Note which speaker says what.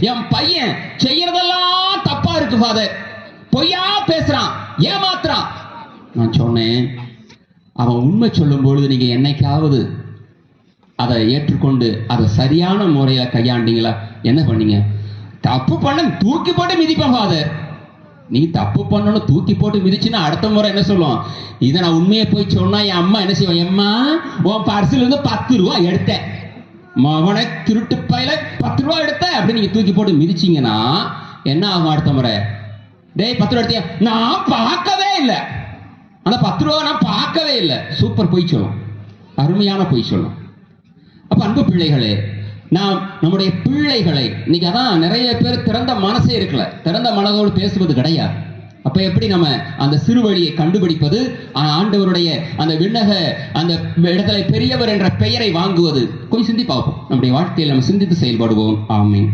Speaker 1: என் பையன் செய்யறதெல்லாம் தப்பா இருக்கு ஃபாதர் பொய்யா பேசுறான் ஏமாத்துறான். நான் சொன்னேன் அவன் உண்மை சொல்லும் பொழுது நீங்க என்னைக்காவது அதை ஏற்றுக்கொண்டு அதை சரியான முறையில கையாண்டீங்களா? என்ன பண்ணீங்க? தப்பு பண்ண தூக்கி போட்டு மிதிப்பேன் ஃபாதர் நீ தப்பு பண்ணணும் தூக்கி போட்டு மிதிச்சுன்னா அடுத்த முறை என்ன சொல்லுவோம் இதை நான் உண்மையை போய் சொன்னா என் அம்மா என்ன செய்வோம் எம்மா உன் பர்சில் இருந்து பத்து ரூபா எடுத்தேன். மவனை திருட்டு பயில பத்து ரூபா எடுத்த அப்படி நீங்க தூக்கி போட்டு மிதிச்சீங்கன்னா என்ன ஆகும் அடுத்த முறை? டேய் பத்து ரூபா எடுத்தியா? நான் பார்க்கவே இல்லை. அந்த பத்து ரூபா நான் பார்க்கவே இல்லை. சூப்பர் பொய் சொல்லும். அருமையான பொய் சொல்லும். அப்ப அன்பு பிள்ளைகளே நாம் நம்முடைய பிள்ளைகளை இன்னைக்கு அதான் நிறைய பேர் திறந்த மனசே இருக்கல. திறந்த மனதோடு பேசுவது கிடையாது. அப்ப எப்படி நம்ம அந்த சிறு வழியை கண்டுபிடிப்பது? ஆண்டவருடைய அந்த விண்ணக அந்த இடத்துல பெரியவர் என்ற பெயரை வாங்குவது. கொஞ்சம் சிந்தி பார்ப்போம் நம்முடைய வாழ்க்கையில் நம்ம சிந்தித்து செயல்படுவோம். ஆமீன்.